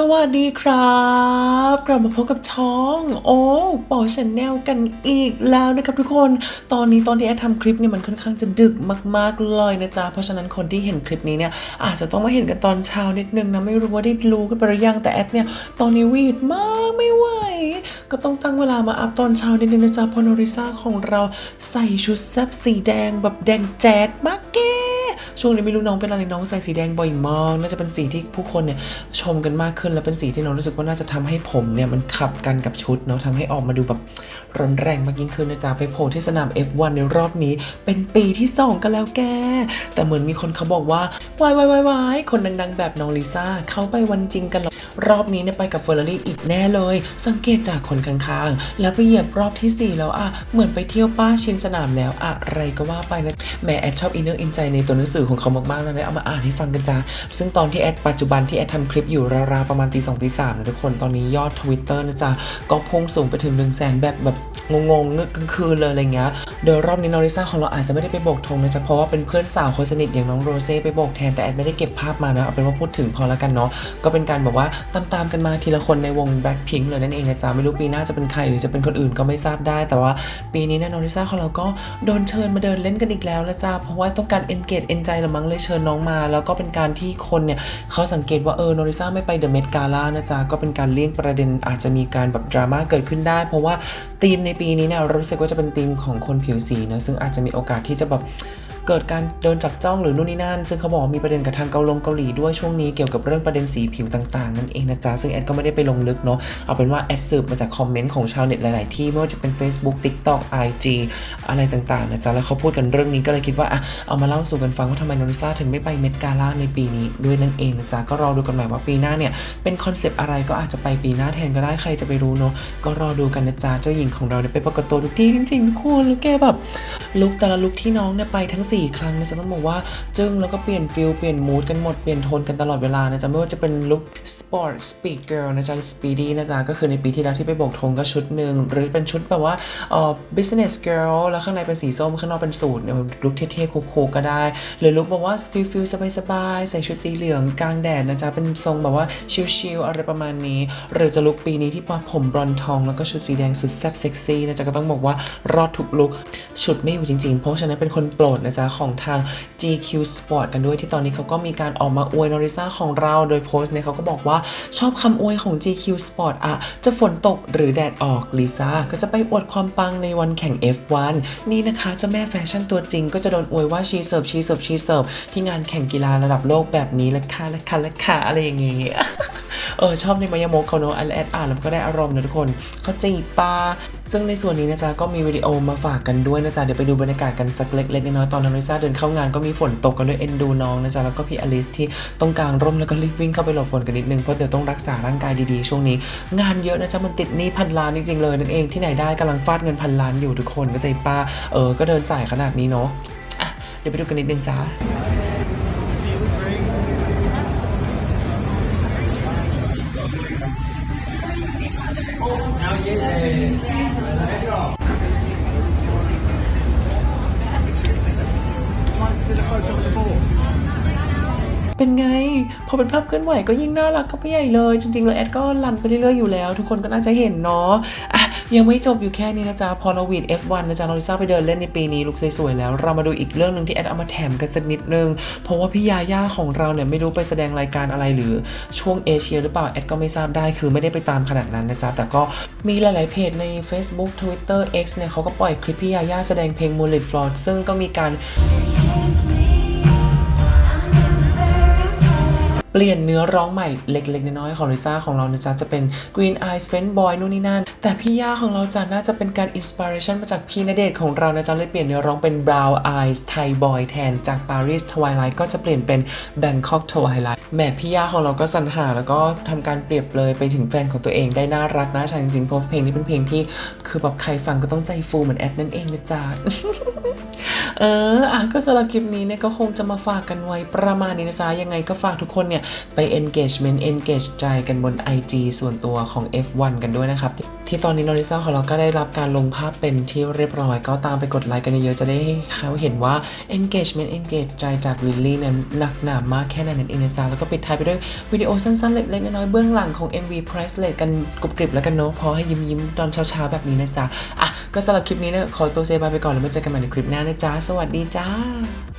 สวัสดีครับ กลับมาพบกับช่องโอ้ปอชแนลกันอีกแล้วนะครับทุกคน ตอนนี้ตอนที่แอดทำคลิปเนี่ยมันค่อนข้างจะดึกมากๆเลยนะจ๊ะ เพราะฉะนั้นคนที่เห็นคลิปนี้เนี่ยอาจจะต้องมาเห็นกันตอนเช้านิดนึงนะ ไม่รู้ว่าได้รู้กันไปหรือยังแต่แอดเนี่ยตอนนี้วีดมากไม่ไหว ก็ต้องตั้งเวลามาอัพตอนเช้านิดนึงนะจ๊ะพราะโนริซาของเราใส่ชุดแซบสีแดงแบบแดงแจ๊ดมากแก ช่วงนี้ไม่รู้น้องเป็นอะไรน้องใส่สีแดงบ่อยมากน่าจะเป็นสีที่ผู้คนเนี่ยชมกันมากขึ้นและเป็นสีที่น้องรู้สึกว่าน่าจะทำให้ผมเนี่ยมันขับกันกับชุดเนาะทำให้ออกมาดูแบบร้อนแรงมากยิ่งขึ้นนะจ๊ะไปโผล่ที่สนาม F1 ในรอบนี้ เป็นปีที่สองกันแล้วแก แต่เหมือนมีคนเขาบอกว่าวายวายวายวายคนดังๆ แบบน้องลิซ่าเขาไปวันจริงกันหรอรอบนี้เนี่ยไปกับเฟอร์รารี่อีกแน่เลย สังเกตจากคนข้างๆ แล้วไปเหยียบรอบที่สี่แล้วอะเหมือนไปเที่ยวป้าชินสนามแล้วอะไรก็ว่าไปนะแม่แอดชอบอินเนอร์อินใจในตัวหนังสือของเขามากๆแล้วนะเอามาอ่านให้ฟังกันจ้าซึ่งตอนที่แอดปัจจุบันที่แอดทำคลิปอยู่ราวๆประมาณตีสองตีสามนะทุกคนตอนนี้ยอดทวิตเตอร์นะจ๊ะก็พุ่งสูงไปถึง1นึ่งแสนแบบแบบ งงๆเงึกกลางคืนเลยอะไรเงี้ยโดยรอบนี้นอริซ่าของเราอาจจะไม่ได้ไปโบกธงนะจ๊ะเพราะว่าเป็นเพื่อนสาวคนสนิทอย่างน้องโรเซ่ไปโบกแทนแต่แอดไม่ได้เก็บภาพมานะเอาเป็นว่าพูดถึงพอแล้วกันเนาะก็เป็นการบอกว่าตามๆกันมาทีละคนในวง Blackpink เลยนั่นเองนะจ๊ะไม่รู้ปีหน้าจะเป็นใครหรือจะเป็นคนอื่นก็ไม่ทราบได้ แต่ว่าปีนี้เนี่ยนอริซ่าของเราก็โดนเชิญมาเดินเล่นกันอีกแล้วละจ้าเพราะว่าต้องการ engage เอนใจละมั้งเลยเชิญน้องมา แล้วก็เป็นการที่คนเนี่ยเขาสังเกตว่าเออนอริซ่าไม่ไปเดอะเมดกาล่านะจ๊ะก็เป็นการเลี่ยงประเด็นอาจจะมีการแบบดราม่าเกิดขึ้นได้ เพราะว่าธีมในปีนี้เนี่ยรู้สึกว่าจะเป็นธีมของคนผิวสีนะซึ่งอาจจะมีโอกาสที่จะแบบ เกิดการโดนจับจ้องหรือนู่นนี่นั่น ซึ่งเขาบอกมีประเด็นกับทางเกาหลงเกาหลีด้วยช่วงนี้เกี่ยวกับเรื่องประเด็นสีผิวต่างๆ นั่นเองนะจ๊ะ ซึ่งแอดก็ไม่ได้ไปลงลึกเนาะ เอาเป็นว่าแอดสืบมาจากคอมเมนต์ของชาวเน็ตหลาย ๆ ที่ไม่ว่าจะเป็น Facebook TikTok IG อะไรต่าง ๆ นะจ๊ะ แล้วเขาพูดกันเรื่องนี้ก็เลยคิดว่าอะเอามาเล่าสู่กันฟังว่าทำไมโนริซาถึงไม่ไปเมดกาล่าในปีนี้ด้วยนั่นเองนะจ๊ะ ก็รอดูกันใหม่ว่าปีหน้าเนี่ยเป็นคอนเซปต์อะไรก็อาจจะไปปีหน้าแทนก็ได้ใครจะไปรู้เนาะ ก็รอดูกันนะจ๊ะ เจ้าหญิงของเราเนี่ยไปปรากฏตัวทุกที่จริงๆทุกคนแล้วแกแบบลุกแต่ละลุกที่น้องเนี่ยไปทั้ง4 ครั้งนะจ๊ะต้องบอกว่าจึ้งแล้วก็เปลี่ยนฟิลเปลี่ยนมูดกันหมดเปลี่ยนโทนกันตลอดเวลานะจ๊ะไม่ว่าจะเป็นลุคสปอร์ตสปีดเกิร์ลนะจ๊ะสปีดี้นะจ๊ะก็คือในปีที่แล้วที่ไปโบกธงก็ชุดหนึ่งหรือเป็นชุดแบบว่าเอ่อ business girl แล้วข้างในเป็นสีส้มข้างนอกเป็นสูทเนี่ยลุคเท่ๆคูลๆก็ได้ หรือลุคแบบว่าฟิลฟิลสบายๆใส่ชุดสีเหลืองกลางแดดนะจ๊ะเป็นทรงแบบว่าชิลๆอะไรประมาณนี้ หรือจะลุคปีนี้ที่ปาผมบรอนซ์ทองแล้วก็ชุดสีแดงสุดแซ่บเซ็กซี่นะจ๊ะก็ต้องบอกว่ารอดทุกลุคชุดไม่อยู่จริงๆ เพราะฉะนั้นเป็นคนโปรดนะจ๊ะของทาง GQ Sport กันด้วยที่ตอนนี้เขาก็มีการออกมาอวยนอริซ่าของเราโดยโพสต์เนี่ยเขาก็บอกว่าชอบคำอวยของ GQ Sport อะจะฝนตกหรือแดดออกลิซ่าก็จะไปอวดความปังในวันแข่ง F1 นี่นะคะเจ้าแม่แฟชั่นตัวจริง ก็จะโดนอวยว่าชีเสิร์ฟชีเสิร์ฟชีเสิร์ฟที่งานแข่งกีฬาระดับโลกแบบนี้ละค่ะละค่ะละค่ะอะไรอย่างงี้เออชอบในมายาโมกเขาเนอะอันแอดอ่านแล้วก็ได้อารมณ์นะทุกคนเขาจีบปาซึ่งในส่วนนี้นะจ๊ะก็มีวิดีโอมาฝากกันด้วยนะจ๊ะเดี๋ยวไปดูบรรยากาศกันสักเล็กๆน้อยๆตอนน้องลิซ่าเดินเข้างานก็มีฝนตกกันด้วยเอ็นดูน้องนะจ๊ะแล้วก็พี่อลิสที่ต้องกางร่มแล้วก็รีบวิ่งเข้าไปหลบฝนกันนิดนึงเพราะเดี๋ยวต้องรักษาร่างกายดีๆ ช่วงนี้ งานเยอะนะจ๊ะมันติดหนี้พันล้านจริงๆเลยนั่นเองที่ไหนได้กำลังฟาดเงินพันล้านอยู่ทุกคนก็ใจป้าเออก็เดินสายขนาดนี้เนาะะเดี๋ยวไปดูกันนิดนึงจ้าเเป็นไง พอเป็นภาพเคลื่อนไหวก็ยิ่งน่ารักก็ไปใหญ่เลย จริงๆแล้วแอดก็รันไปเรื่อยๆอยู่แล้ว ทุกคนก็น่าจะเห็นเนาะอะยังไม่จบอยู่แค่นี้นะจ๊ะ พอเราวีด F1 นะจ๊ะนอริซ่าไปเดินเล่นในปีนี้ลุกสวยๆแล้ว เรามาดูอีกเรื่องหนึ่งที่แอดเอามาแถมกันสักนิดนึง เพราะว่าพี่ยาย่าของเราเนี่ยไม่รู้ไปแสดงรายการอะไรหรือช่วงเอเชียหรือเปล่า แอดก็ไม่ทราบได้คือไม่ได้ไปตามขนาดนั้นนะจ๊ะ แต่ก็มีหลายๆเพจใน Facebook Twitter X เนี่ยเขาก็ปล่อยคลิปพี่ยาย่าแสดงเพลง m o o n l i t Floor ซึ่งก็มีการ เปลี่ยนเนื้อร้องใหม่เล็กๆน้อยๆของลิซ่าของเรานะจ๊ะจะเป็น Green Eyes f r i e n d Boy นู่นนี่นั่น แต่พี่ย่าของเราจ้ะน่าจะเป็นการอินสปิเรชันมาจากพี่ณเดชของเรานะจ๊ะเลยเปลี่ยนเนื้อร้องเป็น Brown Eyes Thai Boy แทนจาก Paris Twilight ก็จะเปลี่ยนเป็น Bangkok Twilight แหมพี่ย่าของเราก็สรรหาแล้วก็ทำการเปรียบเลยไปถึงแฟนของตัวเองได้น่ารักน่าชังจริงๆเพราะเพลงนี้เป็นเพลงที่คือแบบใครฟังก็ต้องใจฟูเหมือนแอดนั่นเองนะจ๊ะ เอออะก็สำหรับคลิปนี้เนี่ยก็คงจะมาฝากกันไว้ประมาณนี้นะจ๊ะยังไงก็ฝากทุกคนเนี่ยไป engagement engage ใจกันบน IG ส่วนตัวของ F1 กันด้วยนะครับ ที่ตอนนี้โนริซ่าของเราก็ได้รับการลงภาพเป็นที่เรียบร้อย ก็ตามไปกดไลค์กันเยอะๆ จะได้ให้เขาเห็นว่า engagement engage ใจจากลิลลี่นั้นหนักหนามากแค่ไหนนั่นเองนะจ๊ะแล้วก็ปิดท้ายไปด้วยวิดีโอสั้นๆ เล็กๆ น้อยๆ เบื้องหลังของ MV Priceless กันกรุบกริบแล้วกันเนาะพอให้ยิ้มๆ ตอนเช้าๆ แบบนี้นะจ๊ะอะก็สำหรับคลิปนี้เนี่ยขอตัวเซบายไปก่อนแล้วมาเจอกันใหม่ในคลิปหน้านะจ๊ะสวัสดีจ้า